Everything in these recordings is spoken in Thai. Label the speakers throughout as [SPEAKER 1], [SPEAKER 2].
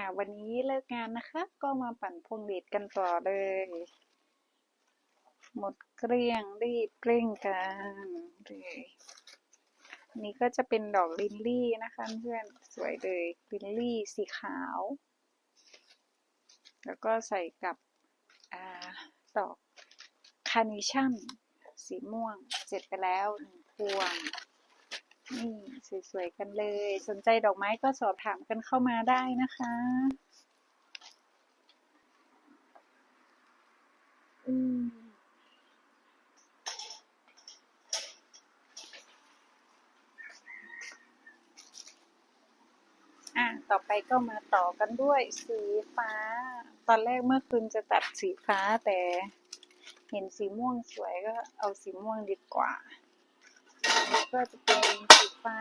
[SPEAKER 1] อ่าวันนี้เลิกงานนะคะ ก็มาปั่นพวงหรีดกันต่อเลย หมดเกลี้ยงรีบเร่งกันเลยนนี้ก็จะเป็นดอกลิลลี่นะคะเพื่อนสวยเลยลิลลี่สีขาว แล้วก็ใส่กับอ่าดอกคาร์เนชั่นสีม่วง เสร็จไปแล้วหนึ่งพวง นี่สวยๆกันเลย สนใจดอกไม้ก็สอบถามกันเข้ามาได้นะคะอืมอะ ต่อไปก็มาต่อกันด้วยสีฟ้า ตอนแรกเมื่อคืนจะตัดสีฟ้าแต่ เห็นสีม่วงสวยก็เอาสีม่วงดีกว่า ก็จะเป็นสีฟ้า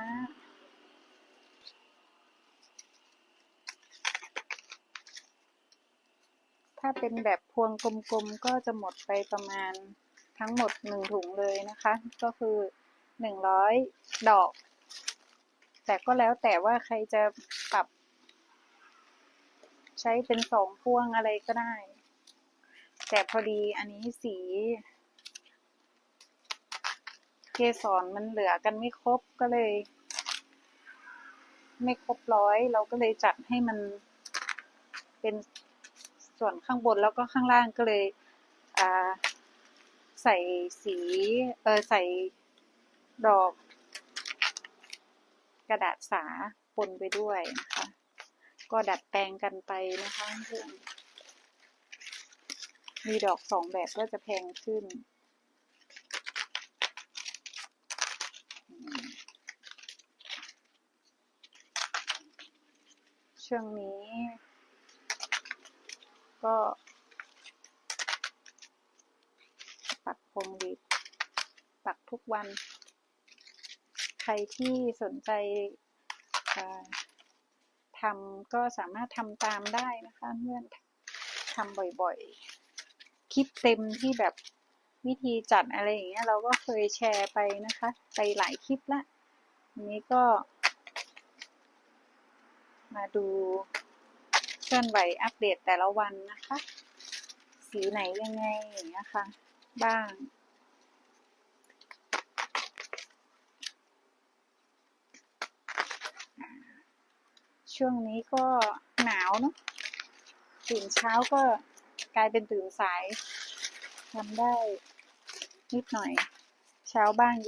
[SPEAKER 1] ถ้าเป็นแบบพวงกลมๆก็จะหมดไปประมาณทั้งหมดหนึ่งถุงเลยนะคะ ก็คือหนึ่งร้อยดอก แต่ก็แล้วแต่ว่าใครจะปรับ ใช้เป็นสองพวงอะไรก็ได้ แต่พอดีอันนี้สี เกสรมันเหลือกันไม่ครบก็เลย ไม่ครบร้อย เราก็เลยจัดให้มันเป็นส่วนข้างบนแล้วก็ข้างล่างก็เลยใส่สีเออใส่ดอก กระดาษสาปนไปด้วยนะคะ ก็ดัดแปลงกันไปนะคะเพื่อนมีดอกสองแบบก็จะแพงขึ้น ช่วงนี้ ก็ปักพวงหรีดปักทุกวัน ใครที่สนใจทำก็สามารถทำตามได้นะคะเพื่อนทำบ่อยๆ คลิปเต็มที่แบบวิธีจัดอะไรอย่างเงี้ยเราก็เคยแชร์ไปนะคะ ไปหลายคลิปละอันนี้ก็ มาดูเคลื่อนไหวอัปเดตแต่ละวันนะคะ สีไหนยังไงอย่างเงี้ยค่ะ บ้าง ช่วงนี้ก็หนาวเนาะตื่นเช้าก็กลายเป็นตื่นสายทำได้นิดหน่อย เช้าบ้างเย็น